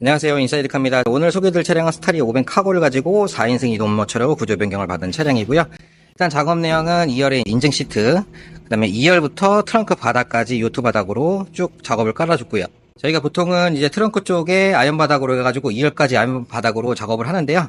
안녕하세요. 인사이드카입니다. 오늘 소개드릴 차량은 스타리 500 카고를 가지고 4인승 이동모처로 구조 변경을 받은 차량이고요. 일단 작업 내용은 2열에 인증 시트 그 다음에 2열부터 트렁크 바닥까지 요트 바닥으로 쭉 작업을 깔아줬고요. 저희가 보통은 이제 트렁크 쪽에 아연 바닥으로 해가지고 2열까지 아연 바닥으로 작업을 하는데요.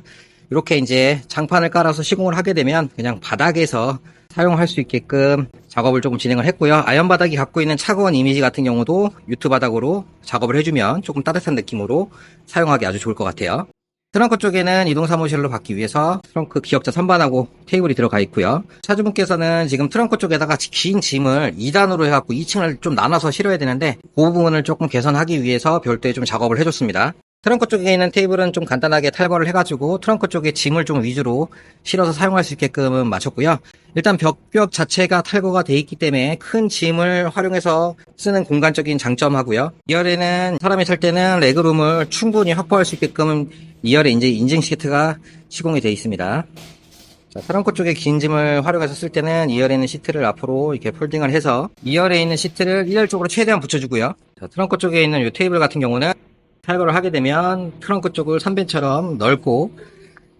이렇게 이제 장판을 깔아서 시공을 하게 되면 그냥 바닥에서 사용할 수 있게끔 작업을 조금 진행을 했고요. 아연 바닥이 갖고 있는 차가운 이미지 같은 경우도 유트 바닥으로 작업을 해주면 조금 따뜻한 느낌으로 사용하기 아주 좋을 것 같아요. 트렁크 쪽에는 이동 사무실로 받기 위해서 트렁크 기역자 선반하고 테이블이 들어가 있고요. 차주분께서는 지금 트렁크 쪽에다가 긴 짐을 2단으로 해갖고 2층을 좀 나눠서 실어야 되는데 그 부분을 조금 개선하기 위해서 별도의 좀 작업을 해줬습니다. 트렁크 쪽에 있는 테이블은 좀 간단하게 탈거를 해가지고 트렁크 쪽에 짐을 좀 위주로 실어서 사용할 수 있게끔 맞췄고요. 일단 벽벽 자체가 탈거가 돼 있기 때문에 큰 짐을 활용해서 쓰는 공간적인 장점하고요. 2열에는 사람이 살 때는 레그룸을 충분히 확보할 수 있게끔 2열에 이제 인증 시트가 시공이 되어 있습니다. 자, 트렁크 쪽에 긴 짐을 활용해서 쓸 때는 2열에 있는 시트를 앞으로 이렇게 폴딩을 해서 2열에 있는 시트를 1열 쪽으로 최대한 붙여주고요. 자, 트렁크 쪽에 있는 이 테이블 같은 경우는 탈거를 하게 되면 트렁크 쪽을 3벤처럼 넓고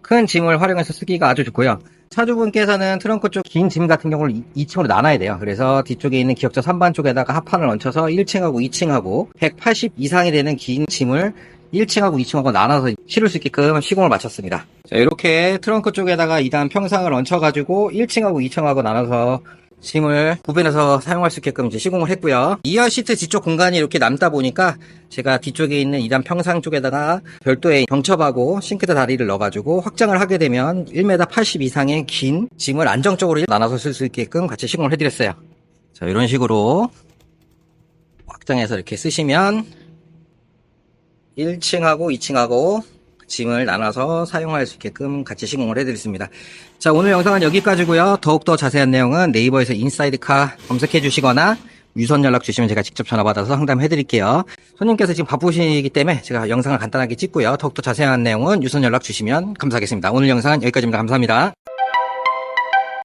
큰 짐을 활용해서 쓰기가 아주 좋고요. 차주분께서는 트렁크 쪽 긴 짐 같은 경우를 2층으로 나눠야 돼요. 그래서 뒤쪽에 있는 기역자 선반 쪽에다가 합판을 얹혀서 1층하고 2층하고 180 이상이 되는 긴 짐을 1층하고 2층하고 나눠서 실을 수 있게끔 시공을 마쳤습니다. 자, 이렇게 트렁크 쪽에다가 2단 평상을 얹혀가지고 1층하고 2층하고 나눠서 짐을 구분해서 사용할 수 있게끔 이제 시공을 했고요. 2열 시트 뒤쪽 공간이 이렇게 남다 보니까 제가 뒤쪽에 있는 2단 평상 쪽에다가 별도의 경첩하고 싱크대 다리를 넣어가지고 확장을 하게 되면 1m 80 이상의 긴 짐을 안정적으로 나눠서 쓸 수 있게끔 같이 시공을 해드렸어요. 자, 이런 식으로 확장해서 이렇게 쓰시면 1층하고 2층하고 짐을 나눠서 사용할 수 있게끔 같이 시공을 해드렸습니다. 자, 오늘 영상은 여기까지고요. 더욱더 자세한 내용은 네이버에서 인사이드카 검색해 주시거나 유선 연락 주시면 제가 직접 전화 받아서 상담해 드릴게요. 손님께서 지금 바쁘시기 때문에 제가 영상을 간단하게 찍고요. 더욱더 자세한 내용은 유선 연락 주시면 감사하겠습니다. 오늘 영상은 여기까지입니다. 감사합니다.